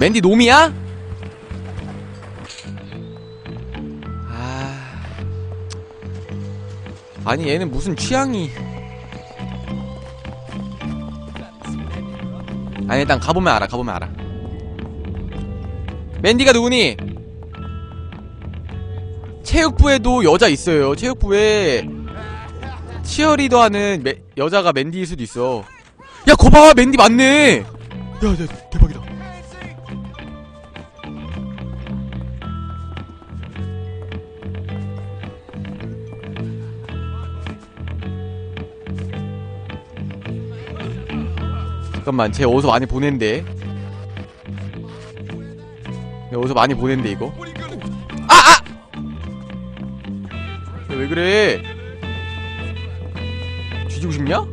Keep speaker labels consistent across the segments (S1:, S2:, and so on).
S1: 맨디 놈이야? 아. 아니 얘는 무슨 취향이 아니 일단 가보면 알아 가보면 알아 맨디가 누구니? 체육부에도 여자 있어요 체육부에 치어리더 하는 매- 여자가 맨디일 수도 있어 야 거봐 맨디 맞네 야, 야 대박 잠깐만 쟤 어디서 많이 보낸대 야, 어디서 많이 보낸대 이거 아! 아! 야, 왜 그래 뒤지고 싶냐?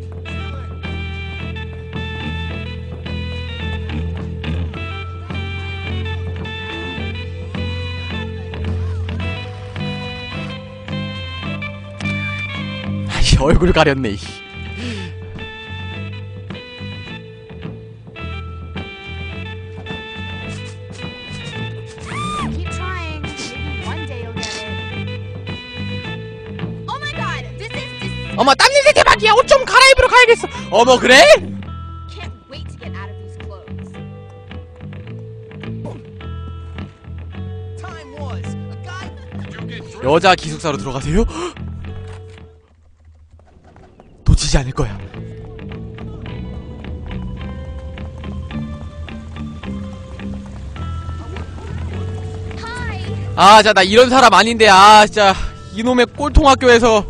S1: 아이 얼굴 가렸네 이 어머 땀 냄새 대박이야 옷 좀 갈아입으러 가야겠어 어머 그래? 여자 기숙사로 들어가세요? 놓치지 않을 거야. 아, 자, 나 이런 사람 아닌데, 아, 진짜, 이놈의 꼴통학교에서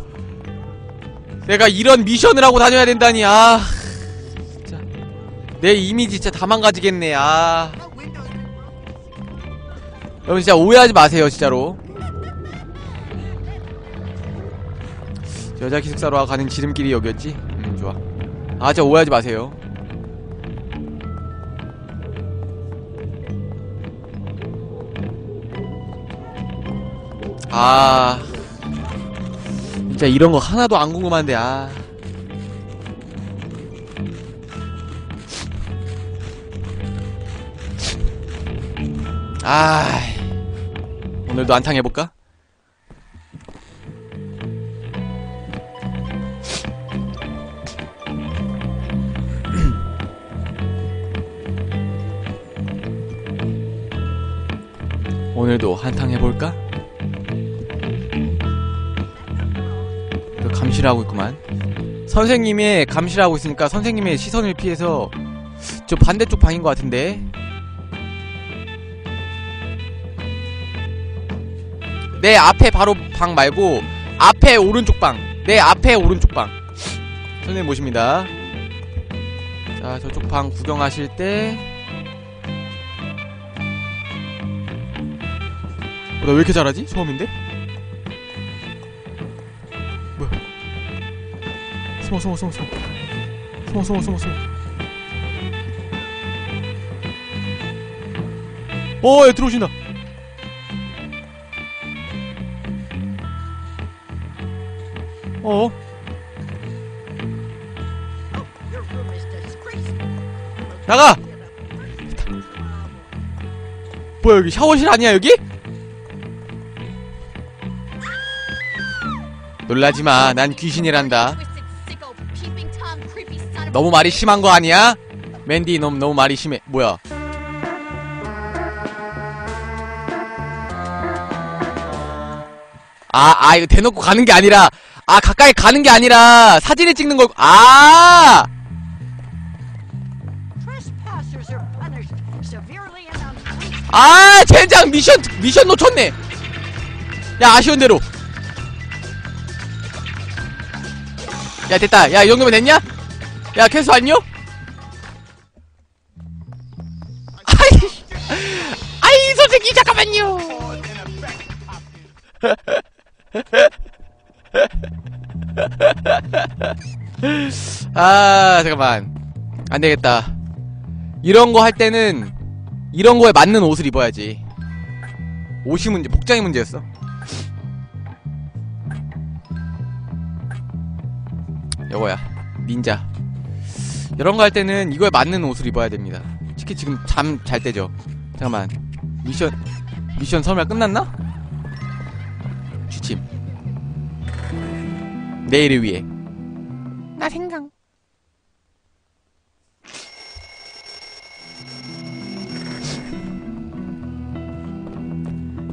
S1: 내가 이런 미션을 하고 다녀야 된다니, 아, 진짜. 내 이미지 진짜 다 망가지겠네, 아. 여러분, 진짜 오해하지 마세요, 진짜로. 여자 기숙사로 가는 지름길이 여기였지? 음, 좋아. 아, 진짜 오해하지 마세요. 아 진짜 이런 거 하나도 안 궁금한데 아 아, 오늘도 안탕 해볼까? 오늘도 한탕 해볼까? 감시를 하고 있구만. 선생님의 감시를 하고 있으니까 선생님의 시선을 피해서 저 반대쪽 방인 것 같은데. 내 앞에 바로 방 말고 앞에 오른쪽 방. 내 앞에 오른쪽 방. 선생님 모십니다. 자, 저쪽 방 구경하실 때. 어, 나왜 이렇게 잘하지? 처음인데? 숨어 숨어 숨어 숨어 숨어 숨어 숨어 숨어 어, 얘 들어오신다. 어? 나가! 뭐야, 여기 샤워실 아니야, 여기? 놀라지 마. 난 귀신이란다. 너무 말이 심한 거 아니야? 맨디, 너 너무 말이 심해. 뭐야? 아, 아, 이거 대놓고 가는 게 아니라, 아, 가까이 가는 게 아니라, 사진을 찍는 걸, 아! 아, 젠장! 미션, 미션 놓쳤네! 야, 아쉬운 대로. 야, 됐다. 야, 이 정도면 됐냐? 야, 캐스 안녕? 아이, 아이, 선생님, 잠깐만요! 아, 잠깐만. 안 되겠다. 이런 거 할 때는, 이런 거에 맞는 옷을 입어야지. 옷이 문제, 복장이 문제였어. 요거야. 닌자. 이런 거 할 때는 이거에 맞는 옷을 입어야 됩니다. 특히 지금 잠 잘 때죠. 잠깐만 미션 미션 설마 끝났나? 취침 내일을 위해 나 생각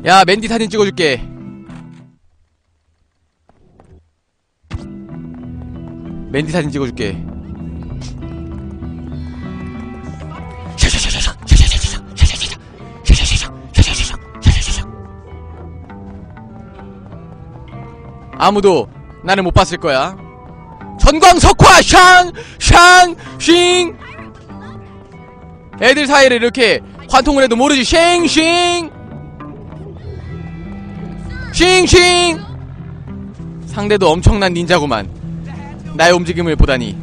S1: 야 맨디 사진 찍어줄게 맨디 사진 찍어줄게 아무도 나를 못 봤을 거야. 전광석화 샹! 샹! 싱! 애들 사이를 이렇게 관통을 해도 모르지 싱! 싱! 싱! 싱! 상대도 엄청난 닌자구만. 나의 움직임을 보다니.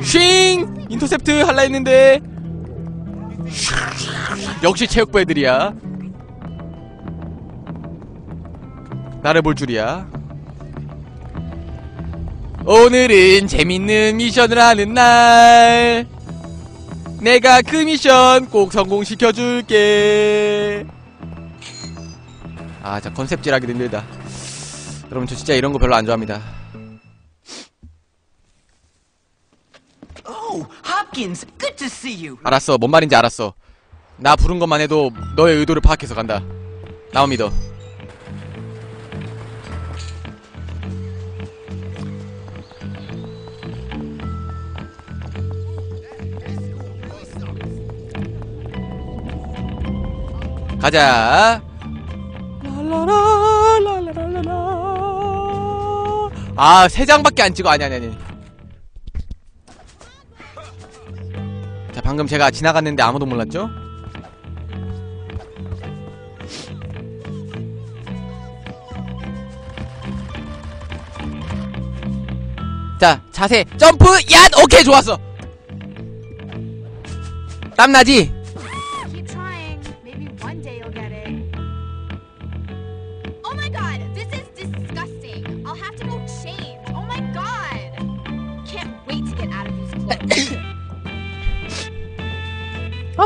S1: 싱! 인터셉트 할라 했는데. 역시 체육부 애들이야. 나를 볼 줄이야. 오늘은 재밌는 미션을 하는 날. 내가 그 미션 꼭 성공시켜줄게. 아, 자, 컨셉질하기 힘들다. 여러분, 저 진짜 이런 거 별로 안 좋아합니다.
S2: Oh, Hopkins,
S1: 알았어, 뭔 말인지 알았어. 나 부른 것만 해도 너의 의도를 파악해서 간다. 나만 믿어. 가자. 아, 세 장밖에 안 찍어. 아니, 아니, 아니. 자, 방금 제가 지나갔는데 아무도 몰랐죠? 자, 자세, 점프, 야! 오케이, 좋았어! 땀나지?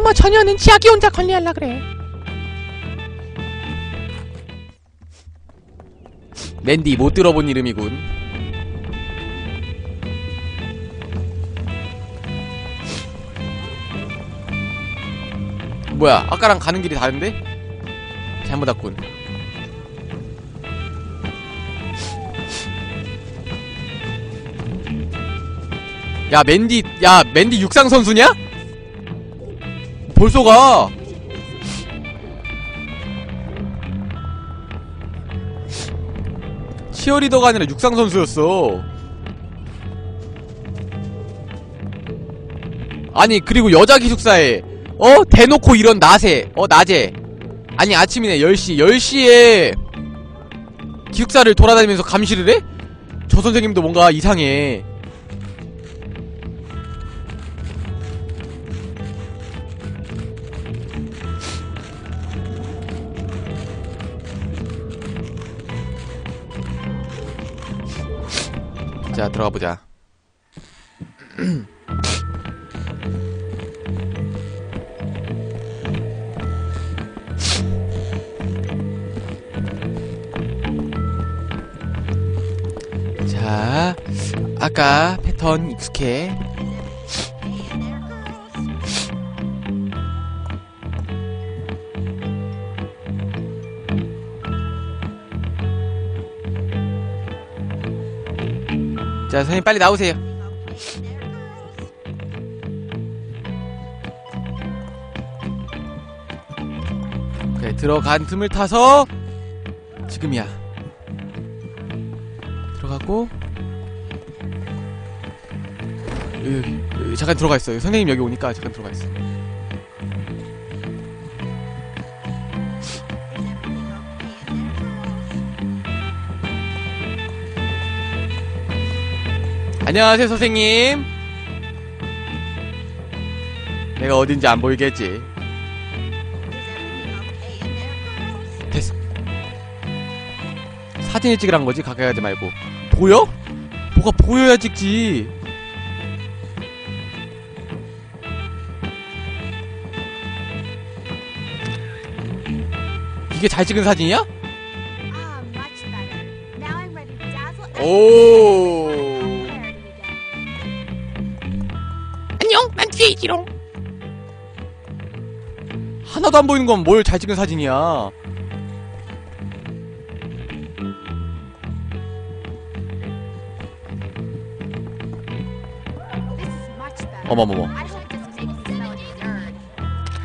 S1: 어머, 처녀는 지하기 혼자 관리하려 그래. 맨디, 못 들어본 이름이군. 뭐야, 아까랑 가는 길이 다른데? 잘못 왔군. 야, 맨디, 야, 맨디 육상 선수냐? 벌써 가. 치어리더가 아니라 육상 선수였어. 아니 그리고 여자 기숙사에 어 대놓고 이런 낮에 어 낮에 아니 아침이네 10시 10시에 기숙사를 돌아다니면서 감시를 해? 저 선생님도 뭔가 이상해. 자 들어가 보자. 자, 아까 패턴 익숙해. 자, 선생님 빨리 나오세요. 그래, 들어간 틈을 타서 지금이야. 들어가고 여기, 여기, 잠깐 들어가 있어. 선생님 여기 오니까 잠깐 들어가 있어. 안녕하세요, 선생님. 내가 어딘지 안 보이겠지. 됐어. 사진을 찍으란 거지, 가까이 가지 말고. 보여? 뭐가 보여야 찍지. 이게 잘 찍은 사진이야? 오. 있지롱. 하나도 안 보이는 건 뭘 잘 찍은 사진이야. 어머머머.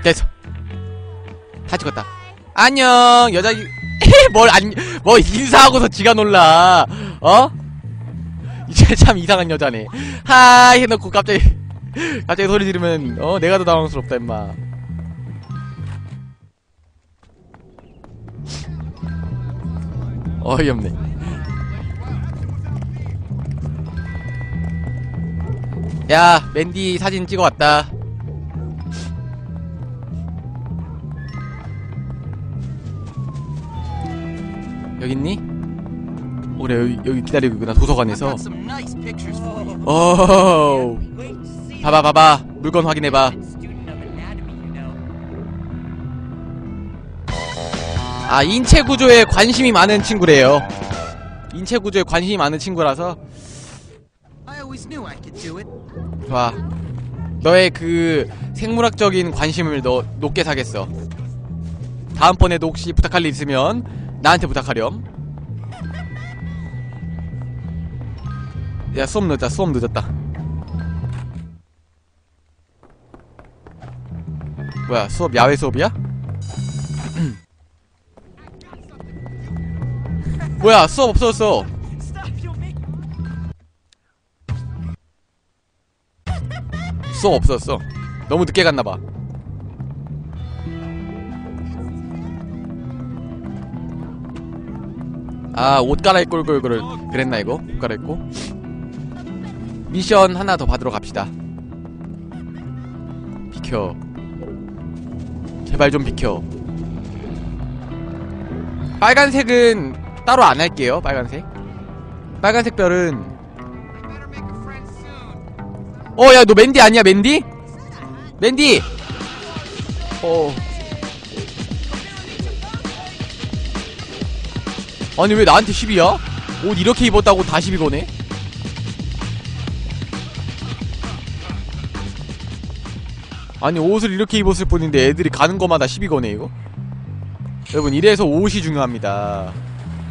S1: 됐어. 다 찍었다. 안녕, 여자, 뭘, 안, 뭐, 인사하고서 지가 놀라. 어? 이제 참 이상한 여자네. 하이 해놓고 갑자기, 갑자기 소리 지르면, 어, 내가 더 당황스럽다, 임마. 어이없네. 야, 맨디 사진 찍어왔다. 여기 있니? 오래 여기, 여기 기다리고 있구나 도서관에서
S2: some
S1: 봐봐 봐봐. 물건 확인해봐. 아 인체 구조에 관심이 많은 친구래요. 인체 구조에 관심이 많은 친구라서. 좋아. 너의 그 생물학적인 관심을 너 높게 사겠어. 다음번에도 혹시 부탁할 일 있으면 나한테 부탁하렴. 야 수업 늦었다 수업 늦었다 뭐야 수업 야외 수업이야? 뭐야 수업 없어졌어. 수업 없었어. 너무 늦게 갔나봐. 아 옷 갈아입고 걸걸 그랬나 이거? 옷 갈아입고? 미션 하나 더 받으러 갑시다. 비켜 제발 좀 비켜 빨간색은 따로 안 할게요 빨간색 빨간색 별은 어, 야, 너 맨디 아니야, 맨디? 맨디! 어. 아니, 왜 나한테 10이야? 옷 이렇게 입었다고 다 10이 거네? 아니, 옷을 이렇게 입었을 뿐인데 애들이 가는 거마다 10이 거네, 이거? 여러분, 이래서 옷이 중요합니다.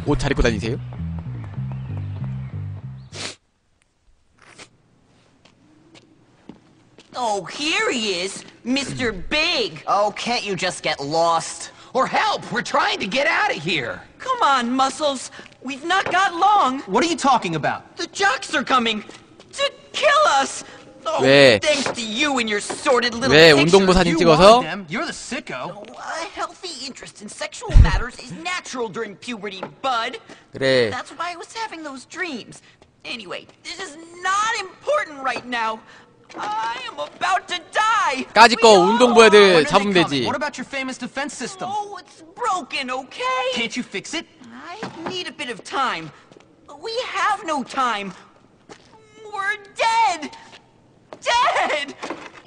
S1: 옷 잘 입고 다니세요?
S2: Oh, here he is, Mr. Big. Oh, can't you just get lost? Or help, we're trying to get out of here. Come on, Muscles. We've not got long.
S3: What are you talking about?
S2: The jocks are coming to kill us. Oh,
S1: 왜?
S2: thanks to you and your sordid little
S1: 왜
S2: pictures.
S1: 운동부 사진
S3: You
S1: 찍어서?
S3: wanted them. You're the sicko.
S2: Oh, a healthy interest in sexual matters is natural during puberty, bud.
S1: 그래.
S2: That's why I was having those dreams. Anyway, this is not important right now. I am about to die.
S1: 까짓 거
S2: We all
S1: 운동부
S2: are.
S1: 애들
S3: When are they
S1: 잡으면
S3: coming?
S1: 되지.
S3: What about your famous defense system?
S2: Oh, it's broken, okay?
S3: Can't you fix it?
S2: I need a bit of time. We have no time. We're dead. Dead.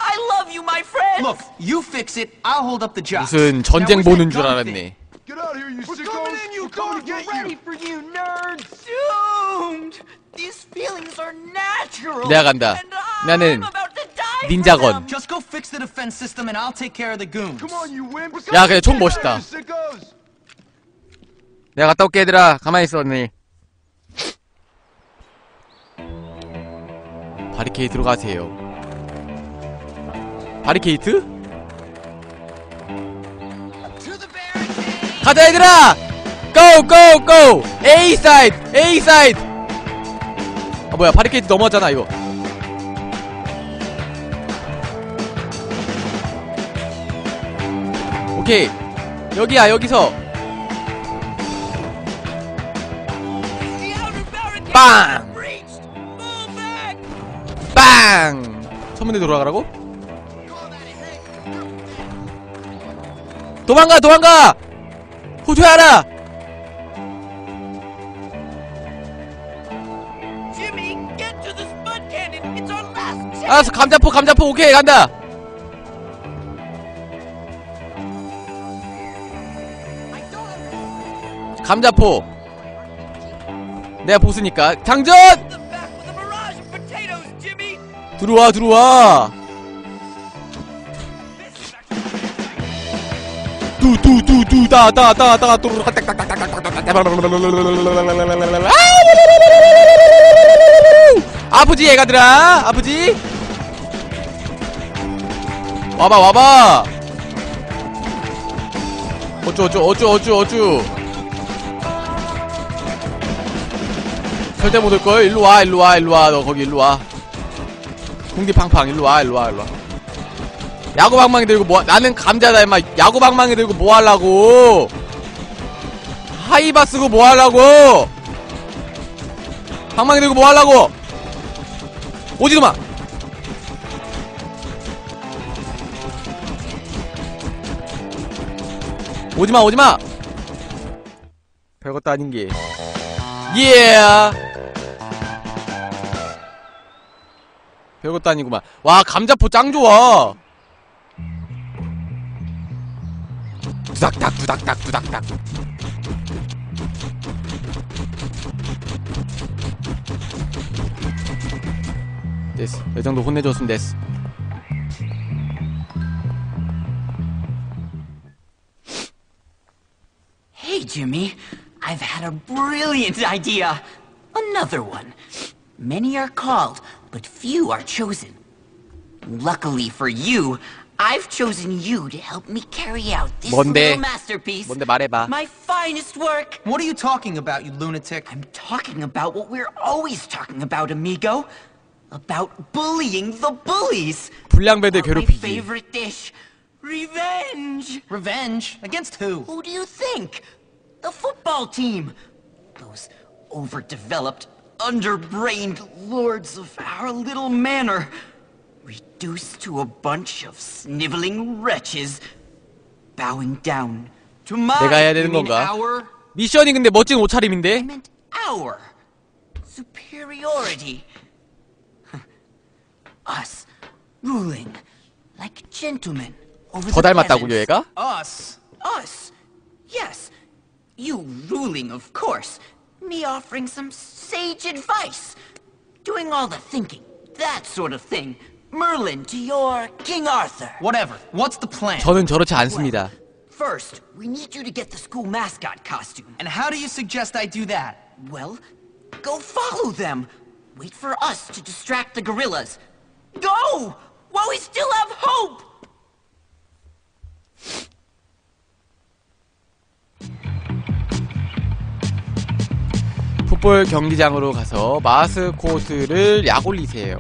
S2: I love you, my friend.
S3: Look, you fix it, I'll hold up the job.
S1: 무슨 전쟁 보는 줄 알았네.
S4: Get out here, you
S5: We're
S4: sickos!
S5: coming in, you
S4: get
S5: We're ready for you, nerds!
S2: Doomed. These feelings are natural.
S1: 내가 간다. 나는
S2: about to die for
S1: 닌자건.
S3: Just go fix the defense system and I'll take care of the goons.
S4: Come on, you wimps!
S1: 야, 근데 총 멋있다. 내가 갔다 올게 얘들아 가만히 있어 언니 바리케이트로 가세요 바리케이트? 가자 얘들아 고! 고! 고! A 사이드! A 사이드! 아 뭐야 바리케이트 넘어졌잖아 이거 오케이 여기야 여기서 빵! 빵! 천문에 돌아가라고? 도망가 도망가!
S2: chance.
S1: 알았어 감자포 감자포 오케이 간다 감자포 내가 보스니까 장전 들어와 들어와 두두두두다다다다 아프지 애가들아 아프지 와봐 와봐 어쭈 어쭈 어쭈 어쭈 어쭈 절대 못 올걸 일로와 일로와 일로와 너 거기 일로와 궁디팡팡 일로와 일로와 일로와 야구방망이 들고 뭐 나는 감자다 임마. 야구방망이 들고 뭐 하려고? 하이바 쓰고 뭐 하려고? 방망이 들고 뭐 하려고? 오지도 마. 오지마 오지마. 별것도 아닌 게. 예. 별것도 아니구만. 와, 감자포 짱 좋아. 두닥닥, 두닥닥, 두닥닥. 됐어. 이 정도 혼내줬으면 됐어.
S2: Hey, Jimmy. I've had a brilliant idea. Another one. Many are called, but few are chosen. Luckily for you, I've chosen you to help me carry out this
S1: 뭔데?
S2: little masterpiece.
S1: 뭔데 말해봐.
S2: My finest work.
S3: What are you talking about, you lunatic?
S2: I'm talking about what we're always talking about, amigo. About bullying the bullies.
S1: 불량배들
S2: About my
S1: 괴롭히기.
S2: favorite dish. Revenge.
S3: Revenge? Against who?
S2: Who do you think? The football team. Those overdeveloped, underbrained lords of our little manor. Reduced to a bunch of sniveling wretches. Bowing down to my
S1: 내가 해야 되는
S2: you mean
S1: 건가?
S2: our
S1: 미션이 근데 멋진 옷차림인데?
S2: I meant our superiority. Us ruling like gentlemen over
S1: 더
S2: the
S1: 닮았다고요,
S2: peasants.
S1: 얘가?
S3: Us.
S2: Us. Yes. You ruling, of course. Me offering some sage advice. Doing all the thinking. That sort of thing. Merlin to your King Arthur.
S3: Whatever. What's the plan?
S1: 저는 저렇지 않습니다.
S2: First, we need you to get the school mascot costume.
S3: And how do you suggest I do that?
S2: Well, go follow them. Wait for us to distract the gorillas. Go! While we still have hope!
S1: 풋볼 경기장으로 가서 마스 코트를 약 올리세요.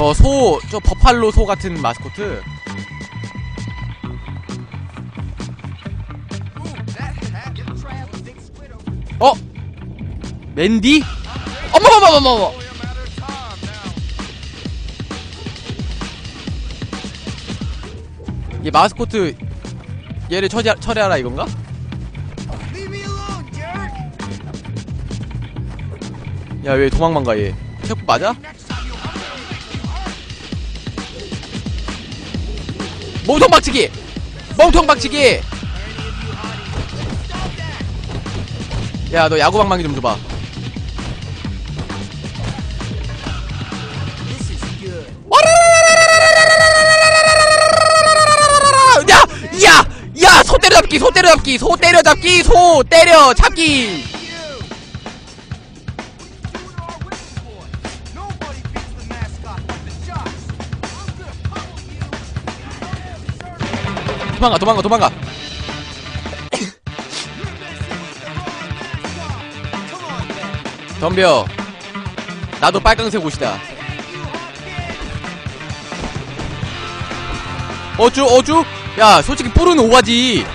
S1: 저 소, 저 버팔로 소 같은 마스코트. 어? 맨디? 어머머머머머! 얘 마스코트 얘를 처리, 처리하라 이건가? 야 왜 도망만 가 얘? 태국 맞아? 몸통 박치기! 몸통 박치기! 야 너 야구 방망이 좀 줘봐. 야! 야! 야! 소 때려잡기! 소 때려잡기! 소 때려잡기! 소 때려잡기! 도망가 도망가 도망가 덤벼 나도 빨강색 옷이다 어쭈 어쭈 야 솔직히 뿔은 오바지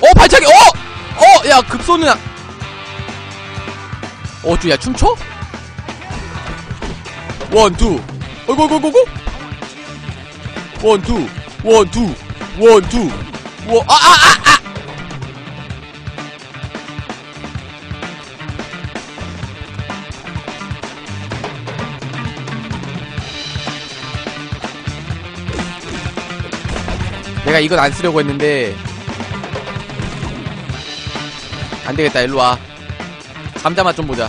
S1: 어 발차기 어! 어! 야 급소는 아- 어쭈 야 춤춰? 원투 어이구구구구 원투 원투 원투 원아아아아 내가 이건 안 쓰려고 했는데 안 되겠다 일로 와. 감자 맛 좀 보자